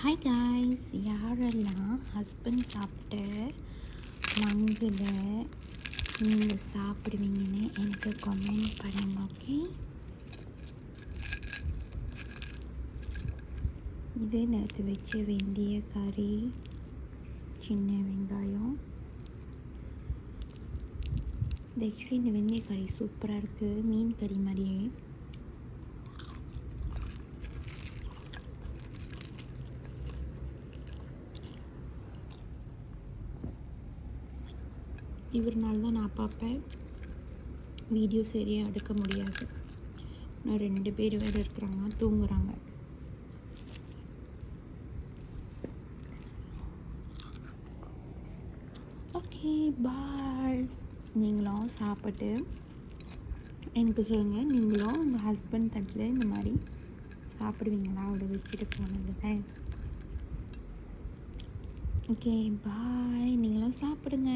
Hi guys யாரெல்லாம் husband சாப்பிட்ட மங்கில் நீங்கள் சாப்பிடுவீங்கன்னு எனக்கு கமெண்ட் பண்ணுங்க ஓகே இது நேற்று வச்ச வெந்தய கறி சின்ன வெங்காயம். இந்த ஆக்சுவலி இந்த வெந்தய கறி சூப்பராக இருக்குது மீன் கறி மாதிரியே. இவர்னால தான் நான் பார்ப்பேன். வீடியோ சரியாக எடுக்க முடியாது. நான் ரெண்டு பேர் வேறு இருக்கிறாங்க தூங்குறாங்க. ஓகே பாய் நீங்களும் சாப்பிட்டு எனக்கு சொல்லுங்கள் நீங்களும் உங்கள் ஹஸ்பண்ட் தட்டில் இந்த மாதிரி சாப்பிடுவீங்களா? அவரை வச்சுட்டு போனதில் ஓகே பாய் நீங்களும் சாப்பிடுங்க.